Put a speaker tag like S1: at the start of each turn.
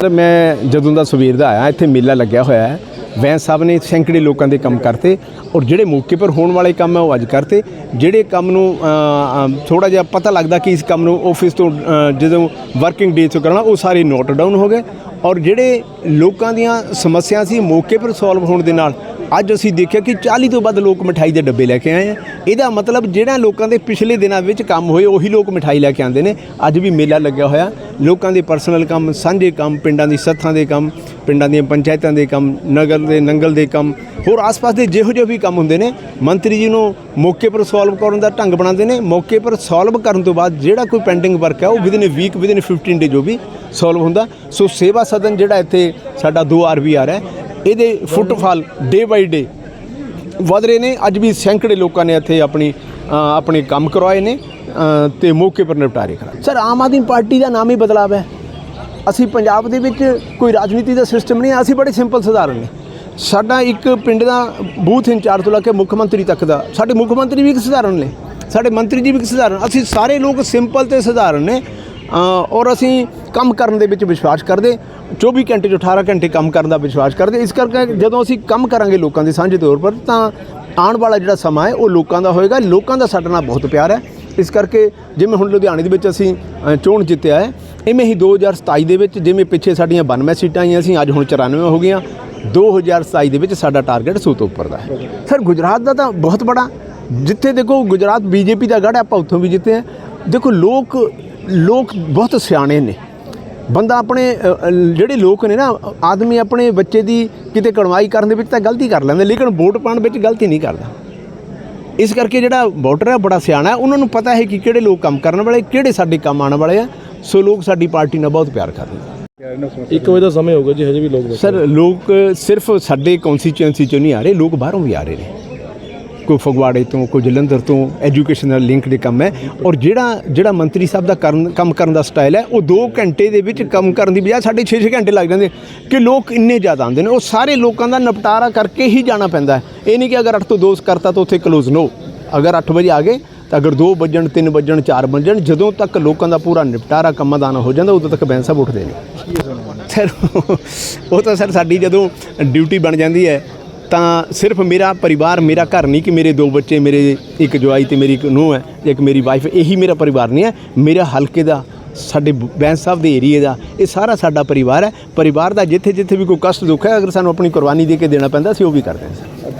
S1: ਤੇ ਮੈਂ ਜਦੋਂ ਦਾ ਸਵੇਰ ਦਾ ਆਇਆ, ਇੱਥੇ ਮੇਲਾ ਲੱਗਿਆ ਹੋਇਆ ਹੈ। ਵੈਂਸ ਸਾਹਿਬ ਨੇ ਸੈਂਕੜੇ ਲੋਕਾਂ ਦੇ ਕੰਮ ਕਰਤੇ ਔਰ ਜਿਹੜੇ ਮੌਕੇ ਪਰ ਹੋਣ ਵਾਲੇ ਕੰਮ ਹੈ, ਉਹ ਅੱਜ ਕਰਤੇ। ਜਿਹੜੇ ਕੰਮ ਨੂੰ ਥੋੜਾ ਜਿਹਾ ਪਤਾ ਲੱਗਦਾ ਕਿ ਇਸ ਕੰਮ ਨੂੰ ਆਫਿਸ ਤੋਂ ਜਦੋਂ ਵਰਕਿੰਗ ਡੇ ਤੋਂ ਕਰਨਾ ਉਹ ਸਾਰੇ ਨੋਟ ਡਾਊਨ ਹੋ ਗਏ। ਔਰ ਜਿਹੜੇ ਲੋਕਾਂ ਦੀਆਂ ਸਮੱਸਿਆ ਸੀ, ਮੌਕੇ ਪਰ ਸੋਲਵ ਹੋਣ ਦੇ ਨਾਲ ਅੱਜ ਅਸੀਂ ਦੇਖਿਆ ਕਿ 40 ਤੋਂ ਵੱਧ ਲੋਕ ਮਠਾਈ ਦੇ ਡੱਬੇ ਲੈ ਕੇ ਆਏ ਆ। ਇਹਦਾ ਮਤਲਬ ਜਿਹੜਾ ਲੋਕਾਂ ਦੇ ਪਿਛਲੇ ਦਿਨਾਂ ਵਿੱਚ ਕੰਮ ਹੋਏ, ਉਹੀ ਲੋਕ ਮਠਾਈ ਲੈ ਕੇ ਆਉਂਦੇ ਨੇ। ਅੱਜ ਵੀ ਮੇਲਾ ਲੱਗਿਆ ਹੋਇਆ। ਲੋਕਾਂ ਦੇ ਪਰਸਨਲ ਕੰਮ, ਸਾਂਝੇ ਕੰਮ, ਪਿੰਡਾਂ ਦੀ ਸੱਥਾਂ ਦੇ ਕੰਮ, ਪਿੰਡਾਂ ਦੀਆਂ ਪੰਚਾਇਤਾਂ ਦੇ ਕੰਮ, ਨਗਰ ਦੇ, ਨੰਗਲ ਦੇ ਕੰਮ, ਹੋਰ ਆਸ-ਪਾਸ ਦੇ ਜਿਹੋ ਜਿਹੇ ਵੀ ਕੰਮ ਹੁੰਦੇ ਨੇ, ਮੰਤਰੀ ਜੀ ਨੂੰ ਮੌਕੇ ਪਰ ਸੋਲਵ ਕਰਨ ਦਾ ਢੰਗ ਬਣਾਉਂਦੇ ਨੇ। ਮੌਕੇ ਪਰ ਸੋਲਵ ਕਰਨ ਤੋਂ ਬਾਅਦ ਜਿਹੜਾ ਕੋਈ ਪੈਂਡਿੰਗ ਵਰਕ ਹੈ, ਉਹ within a week within 15 day ਜੋ ਵੀ ਸੋਲਵ ਹੁੰਦਾ। ਸੋ ਸੇਵਾ ਸਦਨ ਜਿਹੜਾ ਇੱਥੇ ਸਾਡਾ 2 ਆਰ ਹੈ ਇਹਦੇ ਫੁੱਟਫਾਲ ਡੇ ਬਾਈ ਡੇ ਵਧ ਰਹੇ ਨੇ। ਅੱਜ ਵੀ ਸੈਂਕੜੇ ਲੋਕਾਂ ਨੇ ਇੱਥੇ ਆਪਣੀ ਆਪਣੇ ਕੰਮ ਕਰਵਾਏ ਨੇ ਤੇ ਮੌਕੇ ਪਰ ਨਿਪਟਾਰੇ ਕਰਾ ਸਰ ਆਮ ਆਦਮੀ ਪਾਰਟੀ ਦਾ ਨਾਮ ਹੀ ਬਦਲਾਵ ਹੈ। ਅਸੀਂ ਪੰਜਾਬ ਦੇ ਵਿੱਚ ਕੋਈ ਰਾਜਨੀਤੀ ਦਾ ਸਿਸਟਮ ਨਹੀਂ ਅਸੀਂ ਬੜੇ ਸਿੰਪਲ ਸਧਾਰਨ ਨੇ। ਸਾਡਾ ਇੱਕ ਪਿੰਡ ਦਾ ਬੂਥ ਇੰਚਾਰਜ ਤੋਂ ਲੈ ਕੇ ਮੁੱਖ ਮੰਤਰੀ ਤੱਕ ਦਾ ਸਾਡੇ ਮੁੱਖ ਮੰਤਰੀ ਵੀ ਇੱਕ ਸਧਾਰਨ ਨੇ ਸਾਡੇ ਮੰਤਰੀ ਜੀ ਵੀ ਇੱਕ ਸਧਾਰਨ। ਅਸੀਂ ਸਾਰੇ ਲੋਕ ਸਿੰਪਲ ਤੇ ਸਧਾਰਨ ਨੇ ਔਰ ਅਸੀਂ ਕੰਮ ਕਰਨ ਦੇ ਵਿੱਚ ਵਿਸ਼ਵਾਸ ਕਰਦੇ। 24 ਘੰਟੇ 'ਚ 18 ਘੰਟੇ ਕੰਮ ਕਰਨ ਦਾ ਵਿਸ਼ਵਾਸ ਕਰਦੇ, ਇਸ ਕਰਕੇ ਜਦੋਂ ਅਸੀਂ ਕੰਮ ਕਰਾਂਗੇ ਲੋਕਾਂ ਦੇ ਸਾਂਝੇ ਤੌਰ ਪਰ, ਤਾਂ ਆਉਣ ਵਾਲਾ ਜਿਹੜਾ ਸਮਾਂ ਹੈ, ਉਹ ਲੋਕਾਂ ਦਾ ਹੋਏਗਾ। ਲੋਕਾਂ ਦਾ ਸਾਡੇ ਨਾਲ ਬਹੁਤ ਪਿਆਰ ਹੈ। ਇਸ ਕਰਕੇ ਜਿਵੇਂ ਹੁਣ ਲੁਧਿਆਣੇ ਦੇ ਵਿੱਚ ਅਸੀਂ ਚੋਣ ਜਿੱਤਿਆ ਹੈ, ਇਵੇਂ ਹੀ 2027 ਦੇ ਵਿੱਚ ਜਿਵੇਂ ਪਿੱਛੇ ਸਾਡੀਆਂ 92 ਸੀਟਾਂ ਆਈਆਂ ਸੀ, ਅੱਜ ਹੁਣ 94 ਹੋ ਗਈਆਂ। 2027 ਦੇ ਵਿੱਚ ਸਾਡਾ ਟਾਰਗੇਟ 100 ਤੋਂ ਉੱਪਰ ਦਾ ਹੈ। ਸਰ, ਗੁਜਰਾਤ ਦਾ ਤਾਂ ਬਹੁਤ ਬੜਾ। ਜਿੱਥੇ ਦੇਖੋ, ਗੁਜਰਾਤ ਬੀਜੇਪੀ ਦਾ ਗੜ੍ਹ ਹੈ, ਆਪਾਂ ਉੱਥੋਂ ਵੀ ਜਿੱਤੇ ਆ ਦੇਖੋ, ਲੋਕ ਲੋਕ ਬਹੁਤ ਸਿਆਣੇ ਨੇ। ਬੰਦਾ ਆਪਣੇ ਜਿਹੜੇ ਲੋਕ ਨੇ ਨਾ ਆਦਮੀ ਆਪਣੇ ਬੱਚੇ ਦੀ ਕਿਤੇ ਕਣਵਾਈ ਕਰਨ ਦੇ ਵਿੱਚ ਤਾਂ ਗਲਤੀ ਕਰ ਲੈਂਦੇ ਲੇਕਿਨ ਵੋਟ ਪਾਉਣ ਵਿੱਚ ਗਲਤੀ ਨਹੀਂ ਕਰਦਾ। ਇਸ ਕਰਕੇ ਜਿਹੜਾ ਵੋਟਰ ਹੈ ਬੜਾ ਸਿਆਣਾ ਹੈ ਉਹਨਾਂ ਨੂੰ ਪਤਾ ਹੈ ਕਿ ਕਿਹੜੇ ਲੋਕ ਕੰਮ ਕਰਨ ਵਾਲੇ ਕਿਹੜੇ ਸਾਡੇ ਕੰਮ ਆਉਣ ਵਾਲੇ ਆ ਸੋ ਲੋਕ ਸਾਡੀ ਪਾਰਟੀ ਨਾਲ ਬਹੁਤ ਪਿਆਰ ਕਰਦੇ
S2: ਇੱਕ ਵਜੇ ਦਾ ਸਮੇਂ ਹੋਗਾ ਜੀ ਹਜੇ ਵੀ ਲੋਕ
S1: ਸਰ ਲੋਕ ਸਿਰਫ ਸਾਡੇ ਕੌਂਸਟੀਚੁਐਂਸੀ ਚੋਂ ਨਹੀਂ ਆ ਰਹੇ ਲੋਕ ਬਾਹਰੋਂ ਵੀ ਆ ਰਹੇ ਨੇ। ਕੋਈ ਫਗਵਾੜੇ ਤੋਂ ਕੋਈ ਜਲੰਧਰ ਤੋਂ ਐਜੂਕੇਸ਼ਨ ਨਾਲ ਲਿੰਕ ਦੇ ਕੰਮ ਹੈ। ਔਰ ਜਿਹੜਾ ਜਿਹੜਾ ਮੰਤਰੀ ਸਾਹਿਬ ਦਾ ਕਰਨ, ਕੰਮ ਕਰਨ ਦਾ ਸਟਾਈਲ ਹੈ, ਉਹ 2 ਘੰਟੇ ਦੇ ਵਿੱਚ ਕੰਮ ਕਰਨ ਦੀ ਬਜਾਏ ਸਾਡੇ 6-6 ਘੰਟੇ ਲੱਗ ਜਾਂਦੇ ਕਿ ਲੋਕ ਇੰਨੇ ਜ਼ਿਆਦਾ ਆਉਂਦੇ ਨੇ। ਉਹ ਸਾਰੇ ਲੋਕਾਂ ਦਾ ਨਿਪਟਾਰਾ ਕਰਕੇ ਹੀ ਜਾਣਾ ਪੈਂਦਾ ਇਹ ਨਹੀਂ ਕਿ ਅਗਰ 8 ਤੋਂ 2 ਕਰਤਾ ਤਾਂ ਉੱਥੇ ਕਲੋਜ਼ ਨੋ ਅਗਰ 8 ਵਜੇ ਆ ਗਏ ਤਾਂ ਅਗਰ 2 ਵਜਣ 3 ਵਜਣ 4 ਵਜਣ, ਜਦੋਂ ਤੱਕ ਲੋਕਾਂ ਦਾ ਪੂਰਾ ਨਿਪਟਾਰਾ ਕੰਮਾਂ ਦਾ ਨਾ ਹੋ ਜਾਂਦਾ, ਉਦੋਂ ਤੱਕ ਬੈਂਸ ਸਾਹਿਬ ਉੱਠਦੇ ਨੇ। ਸਰ ਉਹ ਤਾਂ ਸਰ ਸਾਡੀ ਜਦੋਂ ਡਿਊਟੀ ਬਣ ਜਾਂਦੀ ਹੈ ਤਾਂ ਸਿਰਫ ਮੇਰਾ ਪਰਿਵਾਰ, ਮੇਰਾ ਘਰ ਨਹੀਂ ਕਿ ਮੇਰੇ ਦੋ ਬੱਚੇ, ਮੇਰੇ ਇੱਕ ਜਵਾਈ ਤੇ ਮੇਰੀ ਇੱਕ ਨੂੰਹ ਹੈ ਤੇ ਇੱਕ ਮੇਰੀ ਵਾਈਫ ਇਹੀ ਮੇਰਾ ਪਰਿਵਾਰ ਨਹੀਂ ਹੈ। ਮੇਰਾ ਹਲਕੇ ਦਾ, ਸਾਡੇ ਬੈਂਸ ਸਾਹਿਬ ਦੇ ਏਰੀਏ ਦਾ, ਇਹ ਸਾਰਾ ਸਾਡਾ ਪਰਿਵਾਰ ਹੈ। ਪਰਿਵਾਰ ਦਾ ਜਿੱਥੇ ਜਿੱਥੇ ਵੀ ਕੋਈ ਕਸ਼ਟ ਦੁੱਖ ਹੈ, ਅਗਰ ਸਾਨੂੰ ਆਪਣੀ ਕੁਰਬਾਨੀ ਦੇ ਕੇ ਦੇਣਾ ਪੈਂਦਾ, ਅਸੀਂ ਉਹ ਵੀ ਕਰਦੇ ਹਾਂ।